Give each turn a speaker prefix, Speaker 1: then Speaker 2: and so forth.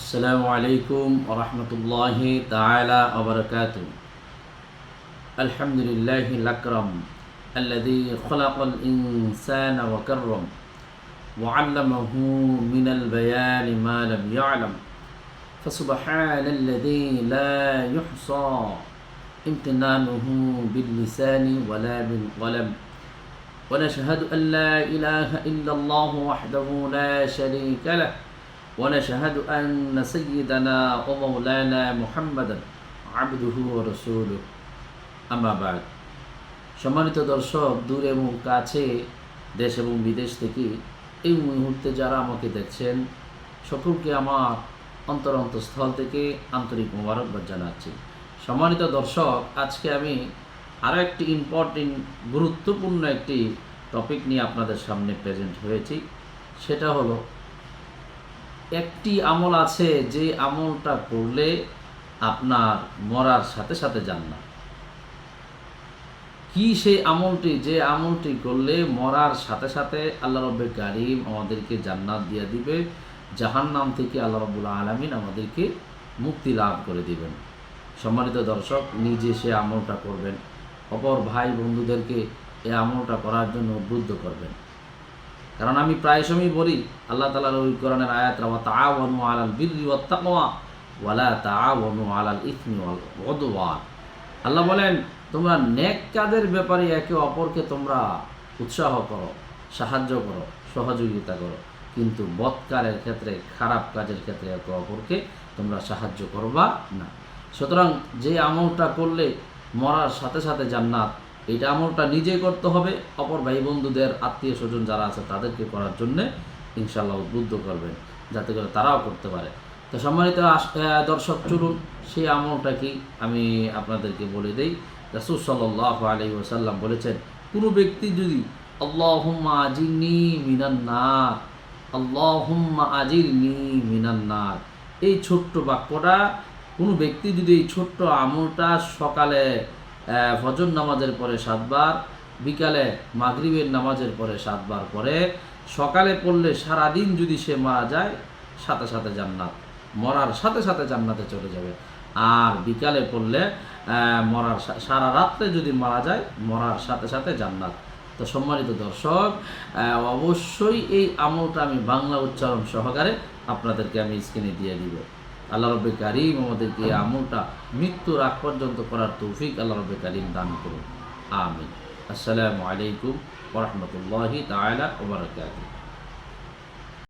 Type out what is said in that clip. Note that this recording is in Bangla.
Speaker 1: السلام عليكم ورحمة الله تعالى وبركاته. الحمد لله الأكرم الذي خلق الإنسان وكرم وعلمه من البيان ما لم يعلم. فسبحان الذي لا يحصى امتنانه باللسان ولا بالقلم. ونشهد أن لا إله إلا الله وحده لا شريك له. ونشهد أن سيدنا ومولانا محمدا عبده ورسوله أما بعد সম্মানিত দর্শক দূর এবং কাছে দেশ এবং বিদেশ থেকে এই মুহূর্তে যারা আমাকে দেখছেন সকলকে আমার অন্তর অন্তঃস্থল থেকে আন্তরিক মোবারকবাদ জানাচ্ছি সম্মানিত দর্শক আজকে আমি আরও একটি ইম্পর্টেন্ট গুরুত্বপূর্ণ একটি টপিক নিয়ে আপনাদের সামনে প্রেজেন্ট হয়েছি সেটা হলো একটি আমল আছে যে আমলটা করলে আপনার মরার সাথে সাথে জান্নাত। কি সেই আমলটি? যে আমলটি করলে মরার সাথে সাথে আল্লাহ রব্বে কারিম আমাদেরকে জান্নাত দিয়ে দিবে, জাহান্নাম থেকে আল্লাহ রব্বুল আলমিন আমাদেরকে মুক্তি লাভ করে দিবেন। সম্মানিত দর্শক, নিজে সে আমলটা করবেন, অপর ভাই বন্ধুদেরকে এই আমলটা করার জন্য উদ্বুদ্ধ করবেন। কারণ আমি প্রায় সময় বলি, আল্লাহ তালার ওই কোরআনের আয়াত রাওয়া তাআওয়ানু আলাল বিররি ওয়াত তাকওয়া ওয়ালা তাআওয়ানু আলাল ইসমি ওয়াল আল্লাহ বলেন, তোমরা নেক কাজের ব্যাপারে একে অপরকে তোমরা উৎসাহ করো, সাহায্য করো, সহযোগিতা করো। কিন্তু বৎকারের ক্ষেত্রে, খারাপ কাজের ক্ষেত্রে একে অপরকে তোমরা সাহায্য করবা না। সুতরাং যে আমলটা করলে মরার সাথে সাথে জান্নাত এটা আমলটা নিজেই করতে হবে। অপর ভাই বন্ধুদের আত্মীয় স্বজন যারা আছে তাদেরকে করার জন্যে ইনশাল্লাহ উদ্বুদ্ধ করবেন, যাতে করে তারাও করতে পারে। তো সম্মানিত দর্শক, চলুন সেই আমলটা কি আমি আপনাদেরকে বলে দেই। রাসুল সাল্লাহ আলী ওসাল্লাম বলেছেন, কোনো ব্যক্তি যদি আল্লাহুম্মা আজিরনি মিনান্নার আল্লাহুম্মা আজিরনি মিনান্নার এই ছোট্ট বাক্যটা কোনো ব্যক্তি যদি এই ছোট্ট আমলটা সকালে ফজর নামাজের পরে সাতবার, বিকালে মাগরিবের নামাজের পরে সাতবার পরে, সকালে পড়লে সারাদিন যদি সে মারা যায়, সাথে সাথে জান্নাত, মরার সাথে সাথে জান্নাতে চলে যাবে। আর বিকালে পড়লে মরার সারা রাত্রে যদি মারা যায়, মরার সাথে সাথে জান্নাত। তো সম্মানিত দর্শক অবশ্যই এই আমলটা আমি বাংলা উচ্চারণ সহকারে আপনাদেরকে আমি স্ক্রিনে দিয়ে দিব। আল্লাহ রব্বে কারিম আমাদেরকে এই আমলটা মৃত্যুর আগ পর্যন্ত করার তৌফিক আল্লাহ রব্বে কারিম দান করুন। আমিন। আসসালামু আলাইকুম ওরহমতুল্লাহি তালা ওবরাকাতি